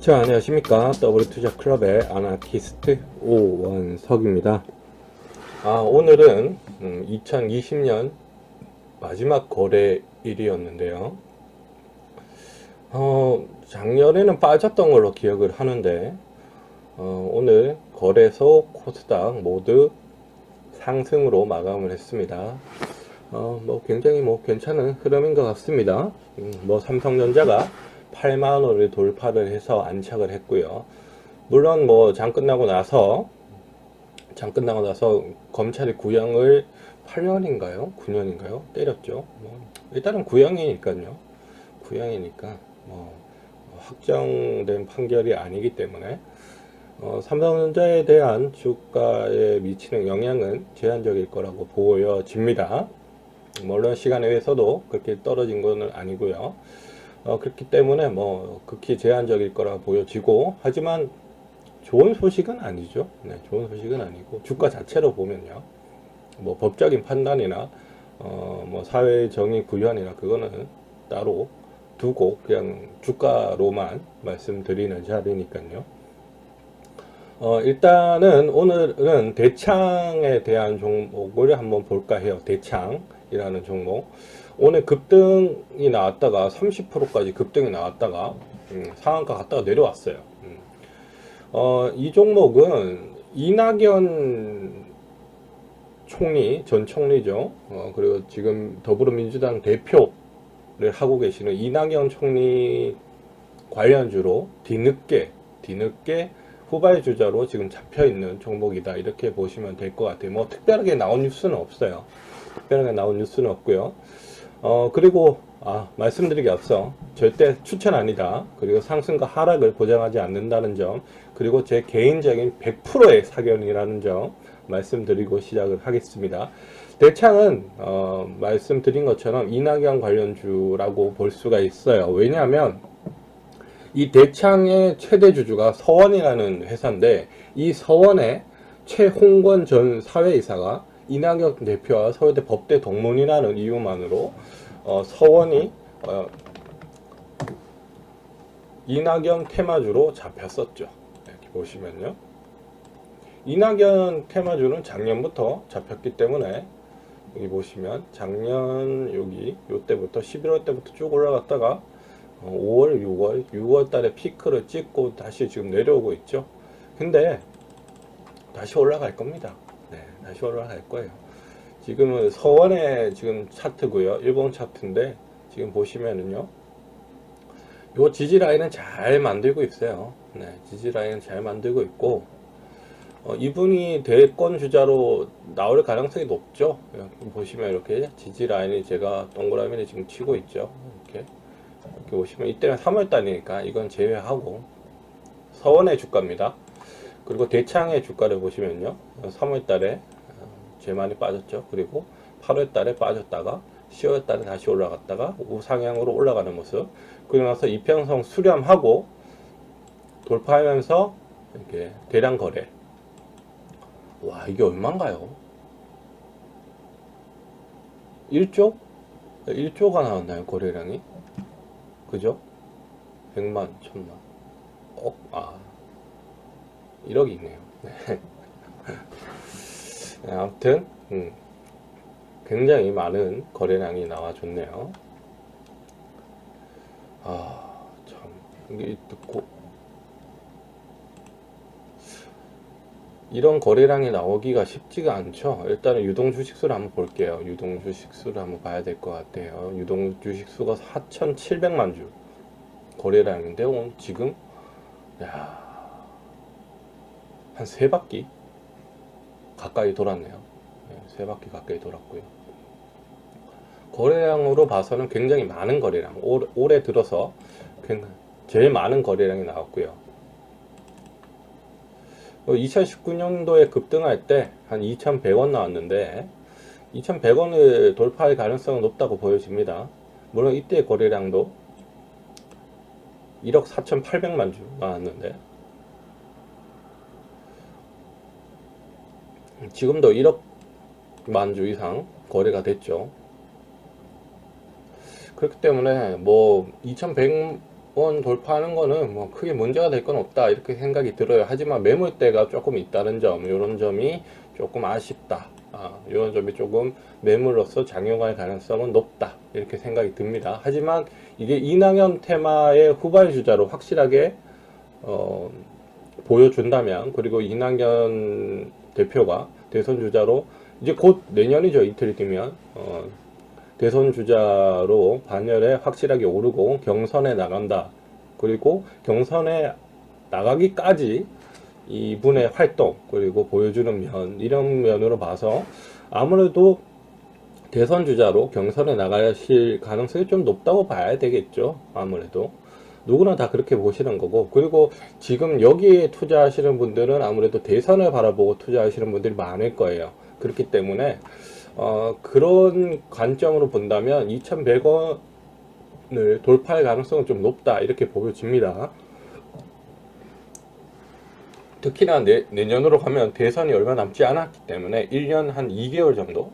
자, 안녕하십니까. 더블투자클럽의 아나키스트 오원석입니다. 아, 오늘은 2020년 마지막 거래일이었는데요. 어, 작년에는 빠졌던 걸로 기억을 하는데, 어, 오늘 거래소 코스닥 모두 상승으로 마감을 했습니다. 어, 뭐 굉장히 뭐 괜찮은 흐름인 것 같습니다. 음, 뭐 삼성전자가 8만 원을 돌파를 해서 안착을 했고요. 물론 뭐 장 끝나고 나서 장 끝나고 나서 검찰이 구형을 8년인가요? 9년인가요? 때렸죠. 뭐 일단은 구형이니까요. 구형이니까 뭐 확정된 판결이 아니기 때문에 어, 삼성전자에 대한 주가에 미치는 영향은 제한적일 거라고 보여집니다. 물론 시간에 의해서도 그렇게 떨어진 것은 아니고요. 어, 그렇기 때문에 뭐 극히 제한적일 거라 보여지고 하지만 좋은 소식은 아니죠. 네, 좋은 소식은 아니고 주가 자체로 보면요. 뭐 법적인 판단이나 어, 뭐 사회 정의 구현이나 그거는 따로 두고 그냥 주가로만 말씀드리는 자리니까요. 어, 일단은 오늘은 대창에 대한 종목을 한번 볼까 해요. 대창이라는 종목. 오늘 급등이 나왔다가 30%까지 급등이 나왔다가 음, 상한가 갔다가 내려왔어요. 음. 어, 이 종목은 이낙연 총리, 전 총리죠. 어, 그리고 지금 더불어민주당 대표를 하고 계시는 이낙연 총리 관련주로 뒤늦게, 뒤늦게 후발 주자로 지금 잡혀 있는 종목이다. 이렇게 보시면 될 것 같아요. 뭐 특별하게 나온 뉴스는 없어요. 특별하게 나온 뉴스는 없고요. 어, 그리고, 아, 말씀드리기 앞서 절대 추천 아니다. 그리고 상승과 하락을 보장하지 않는다는 점, 그리고 제 개인적인 100%의 사견이라는 점 말씀드리고 시작을 하겠습니다. 대창은, 어, 말씀드린 것처럼 이낙연 관련주라고 볼 수가 있어요. 왜냐하면, 이 대창의 최대 주주가 서원이라는 회사인데, 이 서원의 최홍권 전 사회이사가 이낙연 대표와 서울대 법대 동문이라는 이유만으로 어, 서원이 어, 이낙연 테마주로 잡혔었죠. 이렇게 보시면요. 이낙연 테마주는 작년부터 잡혔기 때문에 여기 보시면 작년 여기 요때부터 11월 때부터 쭉 올라갔다가 어, 5월, 6월, 6월 달에 피크를 찍고 다시 지금 내려오고 있죠. 근데 다시 올라갈 겁니다. 네, 다시 올라갈 거예요. 지금은 서원의 지금 차트고요. 일본 차트인데 지금 보시면은요. 요 지지 라인은 잘 만들고 있어요. 네, 지지 라인은 잘 만들고 있고 어, 이분이 대권 주자로 나올 가능성이 높죠. 여기 보시면 이렇게 지지 라인이 제가 동그라미를 지금 치고 있죠. 이렇게 이렇게 보시면 이때는 3월 달이니까 이건 제외하고 서원의 주가입니다. 그리고 대창의 주가를 보시면요. 3월 달에 제일 많이 빠졌죠. 그리고 8월 달에 빠졌다가 10월 달에 다시 올라갔다가 우상향으로 올라가는 모습. 그리고 나서 이평성 수렴하고 돌파하면서 이렇게 대량 거래. 와, 이게 얼마인가요? 1조? 1조가 나왔나요, 거래량이? 그죠? 100만, 1000만. 억, 아. 1억이 있네요. 네. 네, 아무튼 음, 굉장히 많은 거래량이 나와줬네요. 아, 참 이게 듣고 이런 거래량이 나오기가 쉽지가 않죠. 일단은 유동 주식수를 한번 볼게요. 유동 주식수를 한번 봐야 될 것 같아요. 유동 주식수가 4,700만 주 거래량인데 오늘 지금 야, 한 세 바퀴 가까이 돌았네요. 네, 세 바퀴 가까이 돌았고요. 거래량으로 봐서는 굉장히 많은 거래량. 올, 올해 들어서 제일 많은 거래량이 나왔고요. 2019년도에 급등할 때 한 2,100원 나왔는데 2,100원을 돌파할 가능성은 높다고 보여집니다. 물론 이때 거래량도 1억 4,800만 주 나왔는데 지금도 1억 만 주 이상 거래가 됐죠. 그렇기 때문에 뭐 2,100원 원 돌파하는 거는 뭐 크게 문제가 될 건 없다 이렇게 생각이 들어요. 하지만 매물대가 조금 있다는 점, 이런 점이 조금 아쉽다. 아, 이런 점이 조금 매물로서 작용할 가능성은 높다 이렇게 생각이 듭니다. 하지만 이게 이낙연 테마의 후발주자로 확실하게 어, 보여준다면 그리고 이낙연 대표가 대선 주자로 이제 곧 내년이죠 이틀이 뒤면 어, 대선 주자로 반열에 확실하게 오르고 경선에 나간다. 그리고 경선에 나가기까지 이분의 활동 그리고 보여주는 면 이런 면으로 봐서 아무래도 대선 주자로 경선에 나가실 가능성이 좀 높다고 봐야 되겠죠. 아무래도 누구나 다 그렇게 보시는 거고 그리고 지금 여기에 투자하시는 분들은 아무래도 대선을 바라보고 투자하시는 분들이 많을 거예요. 그렇기 때문에 어, 그런 관점으로 본다면 2,100원을 돌파할 가능성은 좀 높다 이렇게 보여집니다. 특히나 내, 내년으로 가면 대선이 얼마 남지 않았기 때문에 1년 한 2개월 정도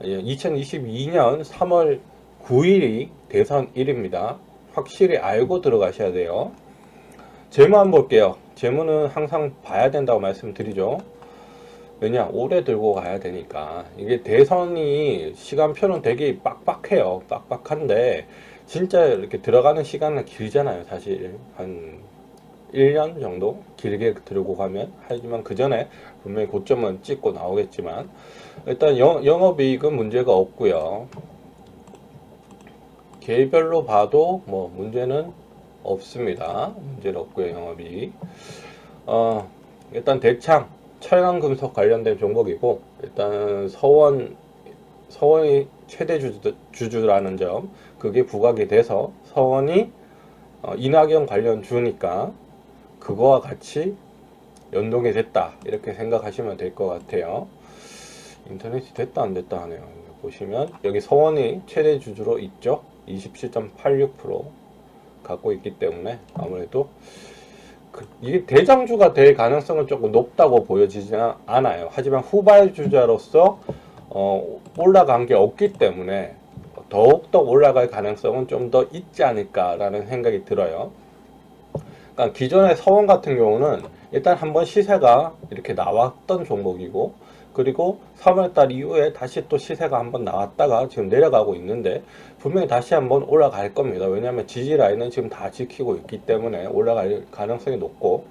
2022년 3월 9일이 대선일입니다. 확실히 알고 들어가셔야 돼요. 재무 한번 볼게요. 재무는 항상 봐야 된다고 말씀드리죠. 왜냐 오래 들고 가야 되니까 이게 대선이 시간표는 되게 빡빡해요 빡빡한데 진짜 이렇게 들어가는 시간은 길잖아요 사실 한 1년 정도 길게 들고 가면 하지만 그 전에 분명히 고점은 찍고 나오겠지만 일단 영, 영업이익은 문제가 없고요 개별로 봐도 뭐 문제는 없습니다. 문제는 없고요 영업이익. 어, 일단 대창 철강 금속 관련된 종목이고 일단 서원 서원이 최대 주주, 주주 라는 점 그게 부각이 돼서 서원이 어, 이낙연 관련 주니까 그거와 같이 연동이 됐다 이렇게 생각하시면 될 것 같아요. 인터넷이 됐다 안 됐다 하네요. 보시면 여기 서원이 최대 주주로 있죠 27.86% 갖고 있기 때문에 아무래도 그, 이게 대장주가 될 가능성은 조금 높다고 보여지지 않아요. 하지만 후발주자로서 어, 올라간 게 없기 때문에 더욱더 올라갈 가능성은 좀 더 있지 않을까라는 생각이 들어요. 그러니까 기존의 서원 같은 경우는 일단 한번 시세가 이렇게 나왔던 종목이고 그리고 3월달 이후에 다시 또 시세가 한번 나왔다가 지금 내려가고 있는데 분명히 다시 한번 올라갈 겁니다. 왜냐하면 지지 라인은 지금 다 지키고 있기 때문에 올라갈 가능성이 높고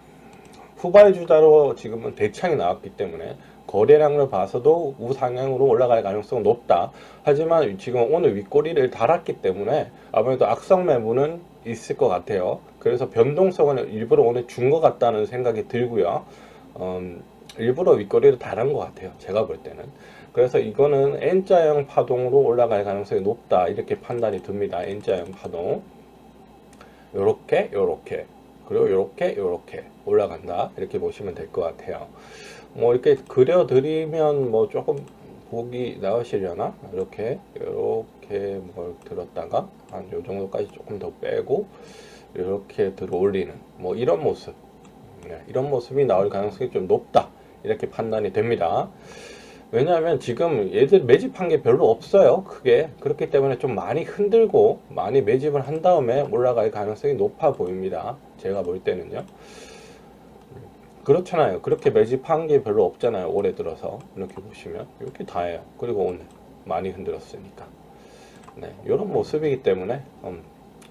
후발주자로 지금은 대창이 나왔기 때문에 거래량을 봐서도 우상향으로 올라갈 가능성은 높다. 하지만 지금 오늘 윗꼬리를 달았기 때문에 아무래도 악성 매물은 있을 것 같아요. 그래서 변동성은 일부러 오늘 준 것 같다는 생각이 들고요. 음, 일부러 윗꼬리를 달은 것 같아요. 제가 볼 때는. 그래서 이거는 N자형 파동으로 올라갈 가능성이 높다. 이렇게 판단이 듭니다. N자형 파동. 요렇게, 요렇게. 그리고 요렇게, 요렇게 올라간다. 이렇게 보시면 될 것 같아요. 뭐 이렇게 그려드리면 뭐 조금 보기 나으시려나? 이렇게, 이렇게 뭘 들었다가 한 요 정도까지 조금 더 빼고 이렇게 들어 올리는 뭐 이런 모습. 네, 이런 모습이 나올 가능성이 좀 높다. 이렇게 판단이 됩니다. 왜냐하면 지금 얘들 매집한 게 별로 없어요. 크게. 그렇기 때문에 좀 많이 흔들고 많이 매집을 한 다음에 올라갈 가능성이 높아 보입니다. 제가 볼 때는요. 그렇잖아요. 그렇게 매집한 게 별로 없잖아요. 올해 들어서. 이렇게 보시면. 이렇게 다예요. 그리고 오늘 많이 흔들었으니까. 네. 이런 모습이기 때문에, 음,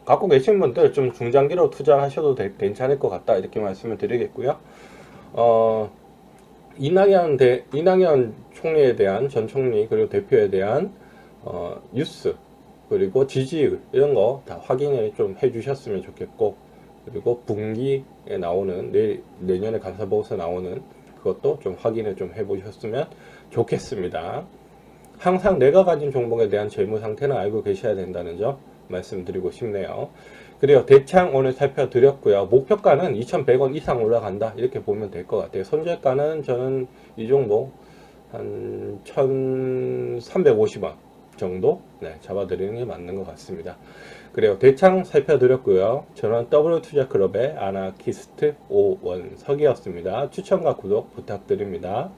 갖고 계신 분들 좀 중장기로 투자하셔도 되, 괜찮을 것 같다. 이렇게 말씀을 드리겠고요. 어, 이낙연 대 이낙연 총리에 대한 전 총리 그리고 대표에 대한 어, 뉴스 그리고 지지율 이런 거 다 확인을 좀 해주셨으면 좋겠고 그리고 분기에 나오는 내, 내년에 감사보고서 나오는 그것도 좀 확인을 좀 해보셨으면 좋겠습니다. 항상 내가 가진 종목에 대한 재무 상태는 알고 계셔야 된다는 점 말씀드리고 싶네요. 그래요. 대창 오늘 살펴드렸고요. 목표가는 2,100원 이상 올라간다. 이렇게 보면 될 것 같아요. 손절가는 저는 이 종목 한 1,350원 정도 네, 잡아드리는 게 맞는 것 같습니다. 그래요. 대창 살펴드렸고요. 저는 W투자클럽의 아나키스트 오원석이었습니다. 추천과 구독 부탁드립니다.